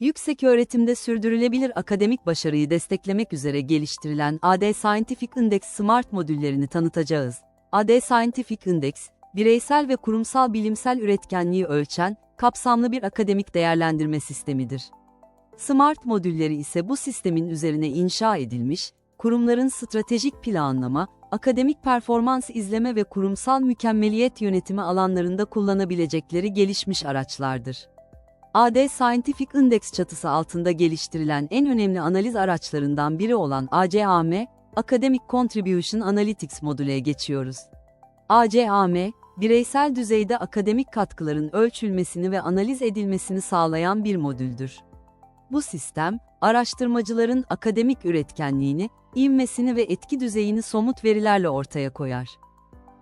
Yüksek öğretimde sürdürülebilir akademik başarıyı desteklemek üzere geliştirilen AD Scientific Index Smart modüllerini tanıtacağız. AD Scientific Index, bireysel ve kurumsal bilimsel üretkenliği ölçen, kapsamlı bir akademik değerlendirme sistemidir. Smart modülleri ise bu sistemin üzerine inşa edilmiş, kurumların stratejik planlama, akademik performans izleme ve kurumsal mükemmeliyet yönetimi alanlarında kullanabilecekleri gelişmiş araçlardır. AD Scientific Index çatısı altında geliştirilen en önemli analiz araçlarından biri olan ACAM, Academic Contribution Analytics modüle geçiyoruz. ACAM, bireysel düzeyde akademik katkıların ölçülmesini ve analiz edilmesini sağlayan bir modüldür. Bu sistem, araştırmacıların akademik üretkenliğini, ivmesini ve etki düzeyini somut verilerle ortaya koyar.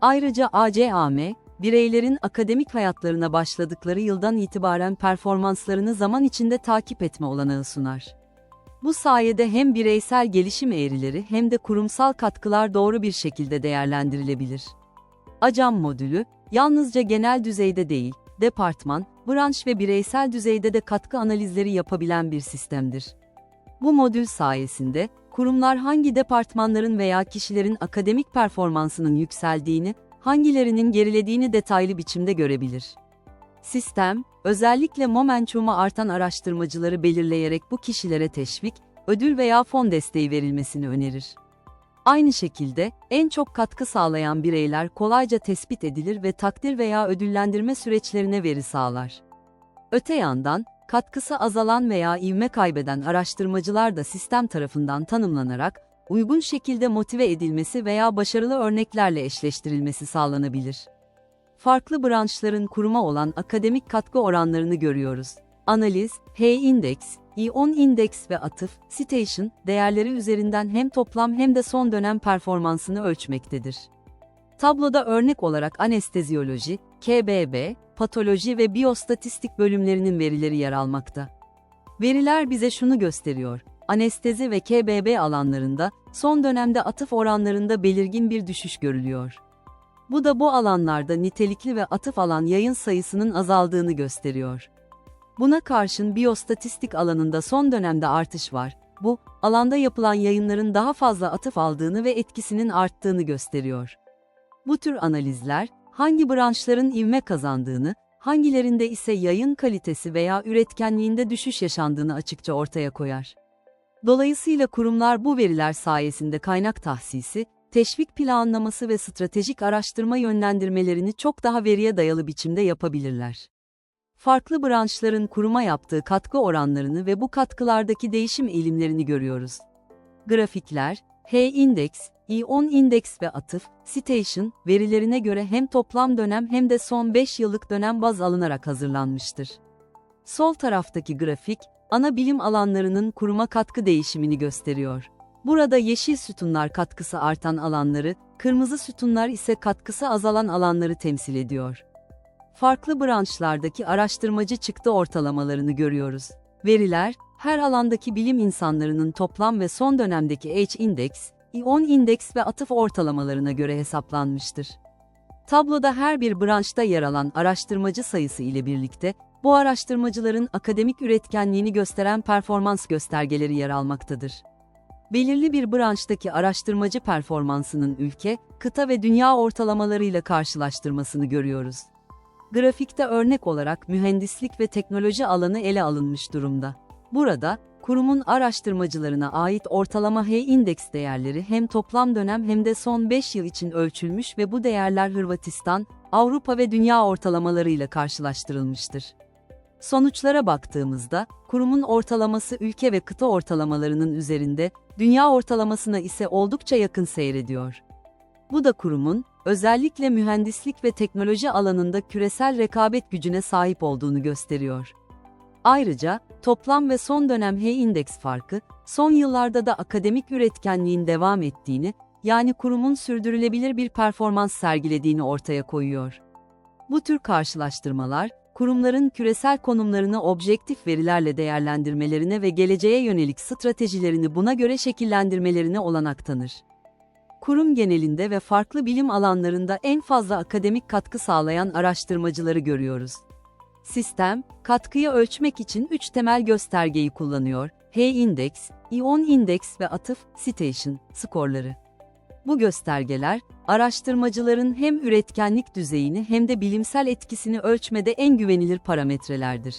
Ayrıca ACAM, bireylerin akademik hayatlarına başladıkları yıldan itibaren performanslarını zaman içinde takip etme olanağı sunar. Bu sayede hem bireysel gelişim eğrileri hem de kurumsal katkılar doğru bir şekilde değerlendirilebilir. ACAM modülü, yalnızca genel düzeyde değil, departman, branş ve bireysel düzeyde de katkı analizleri yapabilen bir sistemdir. Bu modül sayesinde, kurumlar hangi departmanların veya kişilerin akademik performansının yükseldiğini, hangilerinin gerilediğini detaylı biçimde görebilir. Sistem, özellikle momentumu artan araştırmacıları belirleyerek bu kişilere teşvik, ödül veya fon desteği verilmesini önerir. Aynı şekilde, en çok katkı sağlayan bireyler kolayca tespit edilir ve takdir veya ödüllendirme süreçlerine veri sağlar. Öte yandan, katkısı azalan veya ivme kaybeden araştırmacılar da sistem tarafından tanımlanarak, uygun şekilde motive edilmesi veya başarılı örneklerle eşleştirilmesi sağlanabilir. Farklı branşların kuruma olan akademik katkı oranlarını görüyoruz. Analiz, H-index, İon index ve atıf, citation, değerleri üzerinden hem toplam hem de son dönem performansını ölçmektedir. Tabloda örnek olarak anesteziyoloji, KBB, patoloji ve biyostatistik bölümlerinin verileri yer almakta. Veriler bize şunu gösteriyor. Anestezi ve KBB alanlarında son dönemde atıf oranlarında belirgin bir düşüş görülüyor. Bu da bu alanlarda nitelikli ve atıf alan yayın sayısının azaldığını gösteriyor. Buna karşın biyostatistik alanında son dönemde artış var. Bu, alanda yapılan yayınların daha fazla atıf aldığını ve etkisinin arttığını gösteriyor. Bu tür analizler, hangi branşların ivme kazandığını, hangilerinde ise yayın kalitesi veya üretkenliğinde düşüş yaşandığını açıkça ortaya koyar. Dolayısıyla kurumlar bu veriler sayesinde kaynak tahsisi, teşvik planlaması ve stratejik araştırma yönlendirmelerini çok daha veriye dayalı biçimde yapabilirler. Farklı branşların kuruma yaptığı katkı oranlarını ve bu katkılardaki değişim eğilimlerini görüyoruz. Grafikler, H-index, İon index ve atıf, citation, verilerine göre hem toplam dönem hem de son 5 yıllık dönem baz alınarak hazırlanmıştır. Sol taraftaki grafik, ana bilim alanlarının kuruma katkı değişimini gösteriyor. Burada yeşil sütunlar katkısı artan alanları, kırmızı sütunlar ise katkısı azalan alanları temsil ediyor. Farklı branşlardaki araştırmacı çıktı ortalamalarını görüyoruz. Veriler, her alandaki bilim insanlarının toplam ve son dönemdeki H-index, İon indeks ve atıf ortalamalarına göre hesaplanmıştır. Tabloda her bir branşta yer alan araştırmacı sayısı ile birlikte, bu araştırmacıların akademik üretkenliğini gösteren performans göstergeleri yer almaktadır. Belirli bir branştaki araştırmacı performansının ülke, kıta ve dünya ortalamalarıyla karşılaştırmasını görüyoruz. Grafikte örnek olarak mühendislik ve teknoloji alanı ele alınmış durumda. Burada, kurumun araştırmacılarına ait ortalama H-indeks değerleri hem toplam dönem hem de son 5 yıl için ölçülmüş ve bu değerler Hırvatistan, Avrupa ve dünya ortalamalarıyla karşılaştırılmıştır. Sonuçlara baktığımızda, kurumun ortalaması ülke ve kıta ortalamalarının üzerinde, dünya ortalamasına ise oldukça yakın seyrediyor. Bu da kurumun, özellikle mühendislik ve teknoloji alanında küresel rekabet gücüne sahip olduğunu gösteriyor. Ayrıca, toplam ve son dönem H-indeks farkı, son yıllarda da akademik üretkenliğin devam ettiğini, yani kurumun sürdürülebilir bir performans sergilediğini ortaya koyuyor. Bu tür karşılaştırmalar, kurumların küresel konumlarını objektif verilerle değerlendirmelerine ve geleceğe yönelik stratejilerini buna göre şekillendirmelerine olanak tanır. Kurum genelinde ve farklı bilim alanlarında en fazla akademik katkı sağlayan araştırmacıları görüyoruz. Sistem, katkıyı ölçmek için üç temel göstergeyi kullanıyor. H-index, ion index ve atıf, citation, skorları. Bu göstergeler, araştırmacıların hem üretkenlik düzeyini hem de bilimsel etkisini ölçmede en güvenilir parametrelerdir.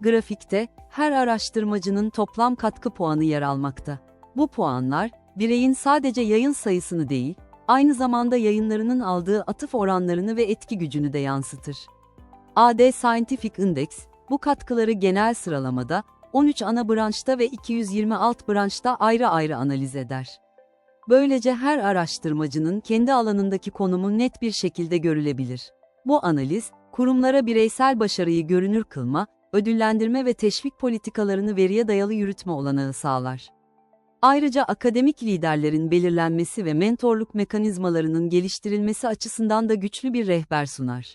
Grafikte, her araştırmacının toplam katkı puanı yer almakta. Bu puanlar, bireyin sadece yayın sayısını değil, aynı zamanda yayınlarının aldığı atıf oranlarını ve etki gücünü de yansıtır. AD Scientific Index, bu katkıları genel sıralamada, 13 ana branşta ve 220 alt branşta ayrı ayrı analiz eder. Böylece her araştırmacının kendi alanındaki konumu net bir şekilde görülebilir. Bu analiz, kurumlara bireysel başarıyı görünür kılma, ödüllendirme ve teşvik politikalarını veriye dayalı yürütme olanağı sağlar. Ayrıca akademik liderlerin belirlenmesi ve mentorluk mekanizmalarının geliştirilmesi açısından da güçlü bir rehber sunar.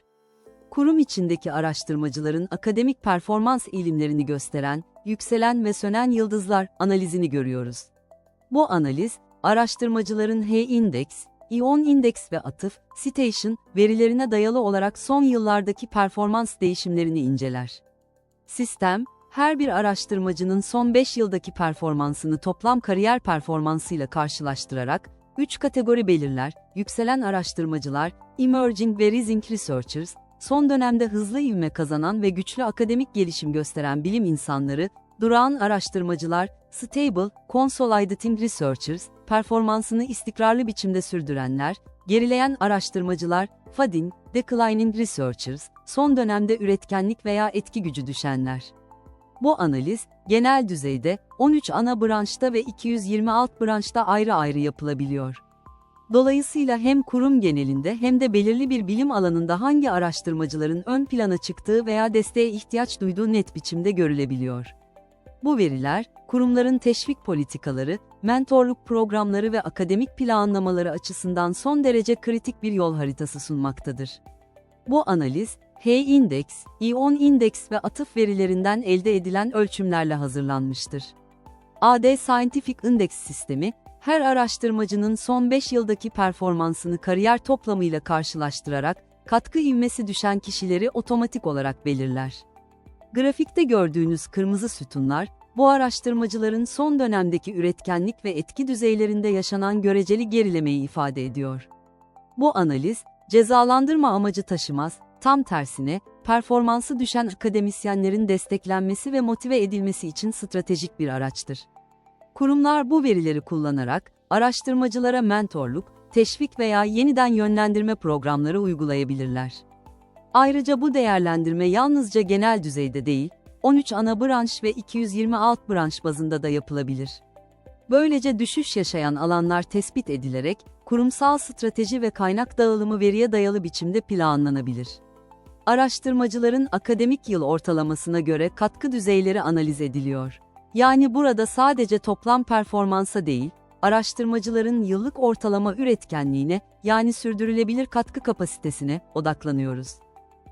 Kurum içindeki araştırmacıların akademik performans ilimlerini gösteren, yükselen ve sönen yıldızlar analizini görüyoruz. Bu analiz, araştırmacıların H-index, ion index ve atıf, citation verilerine dayalı olarak son yıllardaki performans değişimlerini inceler. Sistem, her bir araştırmacının son 5 yıldaki performansını toplam kariyer performansıyla karşılaştırarak, 3 kategori belirler, yükselen araştırmacılar, emerging ve rising researchers, son dönemde hızlı ivme kazanan ve güçlü akademik gelişim gösteren bilim insanları, durağan araştırmacılar, stable, consolidating researchers, performansını istikrarlı biçimde sürdürenler, gerileyen araştırmacılar, fading, declining researchers, son dönemde üretkenlik veya etki gücü düşenler. Bu analiz, genel düzeyde 13 ana branşta ve 220 alt branşta ayrı ayrı yapılabiliyor. Dolayısıyla hem kurum genelinde hem de belirli bir bilim alanında hangi araştırmacıların ön plana çıktığı veya desteğe ihtiyaç duyduğu net biçimde görülebiliyor. Bu veriler, kurumların teşvik politikaları, mentorluk programları ve akademik planlamaları açısından son derece kritik bir yol haritası sunmaktadır. Bu analiz, H-index, ion index ve atıf verilerinden elde edilen ölçümlerle hazırlanmıştır. AD Scientific Index sistemi, her araştırmacının son 5 yıldaki performansını kariyer toplamıyla karşılaştırarak, katkı ivmesi düşen kişileri otomatik olarak belirler. Grafikte gördüğünüz kırmızı sütunlar, bu araştırmacıların son dönemdeki üretkenlik ve etki düzeylerinde yaşanan göreceli gerilemeyi ifade ediyor. Bu analiz, cezalandırma amacı taşımaz, tam tersine, performansı düşen akademisyenlerin desteklenmesi ve motive edilmesi için stratejik bir araçtır. Kurumlar bu verileri kullanarak, araştırmacılara mentorluk, teşvik veya yeniden yönlendirme programları uygulayabilirler. Ayrıca bu değerlendirme yalnızca genel düzeyde değil, 13 ana branş ve 220 alt branş bazında da yapılabilir. Böylece düşüş yaşayan alanlar tespit edilerek, kurumsal strateji ve kaynak dağılımı veriye dayalı biçimde planlanabilir. Araştırmacıların akademik yıl ortalamasına göre katkı düzeyleri analiz ediliyor. Yani burada sadece toplam performansa değil, araştırmacıların yıllık ortalama üretkenliğine, yani sürdürülebilir katkı kapasitesine odaklanıyoruz.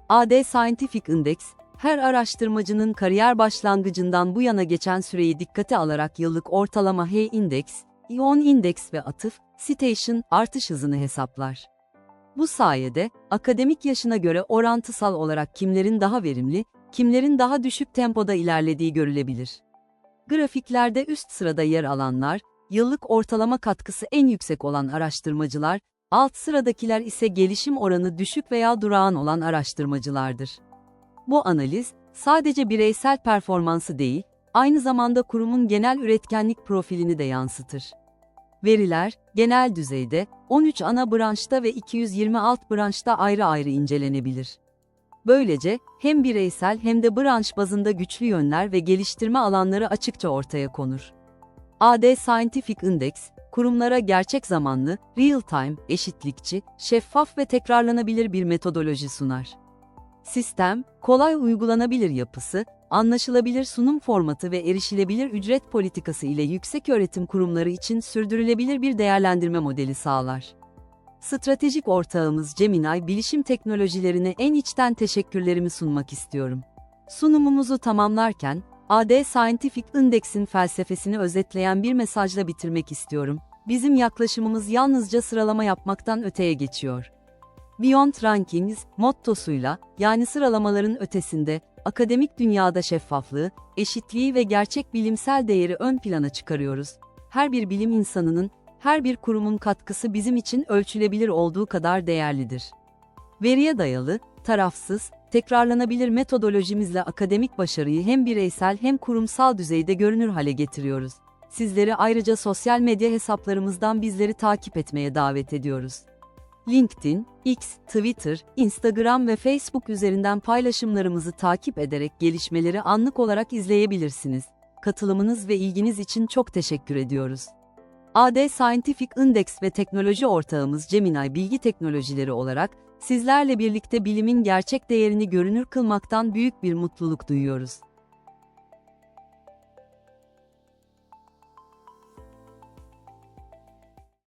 AD Scientific Index, her araştırmacının kariyer başlangıcından bu yana geçen süreyi dikkate alarak yıllık ortalama H-index, ion index ve atıf, citation artış hızını hesaplar. Bu sayede, akademik yaşına göre orantısal olarak kimlerin daha verimli, kimlerin daha düşük tempoda ilerlediği görülebilir. Grafiklerde üst sırada yer alanlar, yıllık ortalama katkısı en yüksek olan araştırmacılar, alt sıradakiler ise gelişim oranı düşük veya durağan olan araştırmacılardır. Bu analiz, sadece bireysel performansı değil, aynı zamanda kurumun genel üretkenlik profilini de yansıtır. Veriler, genel düzeyde, 13 ana branşta ve 220 alt branşta ayrı ayrı incelenebilir. Böylece, hem bireysel hem de branş bazında güçlü yönler ve geliştirme alanları açıkça ortaya konur. AD Scientific Index, kurumlara gerçek zamanlı, real-time, eşitlikçi, şeffaf ve tekrarlanabilir bir metodoloji sunar. Sistem, kolay uygulanabilir yapısı, anlaşılabilir sunum formatı ve erişilebilir ücret politikası ile yüksek öğretim kurumları için sürdürülebilir bir değerlendirme modeli sağlar. Stratejik ortağımız Gemini Bilişim Teknolojilerine en içten teşekkürlerimi sunmak istiyorum. Sunumumuzu tamamlarken, AD Scientific Index'in felsefesini özetleyen bir mesajla bitirmek istiyorum. Bizim yaklaşımımız yalnızca sıralama yapmaktan öteye geçiyor. Beyond Rankings mottosuyla, yani sıralamaların ötesinde, akademik dünyada şeffaflığı, eşitliği ve gerçek bilimsel değeri ön plana çıkarıyoruz. Her bir bilim insanının, her bir kurumun katkısı bizim için ölçülebilir olduğu kadar değerlidir. Veriye dayalı, tarafsız, tekrarlanabilir metodolojimizle akademik başarıyı hem bireysel hem kurumsal düzeyde görünür hale getiriyoruz. Sizleri ayrıca sosyal medya hesaplarımızdan bizleri takip etmeye davet ediyoruz. LinkedIn, X, Twitter, Instagram ve Facebook üzerinden paylaşımlarımızı takip ederek gelişmeleri anlık olarak izleyebilirsiniz. Katılımınız ve ilginiz için çok teşekkür ediyoruz. AD Scientific Index ve teknoloji ortağımız Gemini Bilgi Teknolojileri olarak sizlerle birlikte bilimin gerçek değerini görünür kılmaktan büyük bir mutluluk duyuyoruz.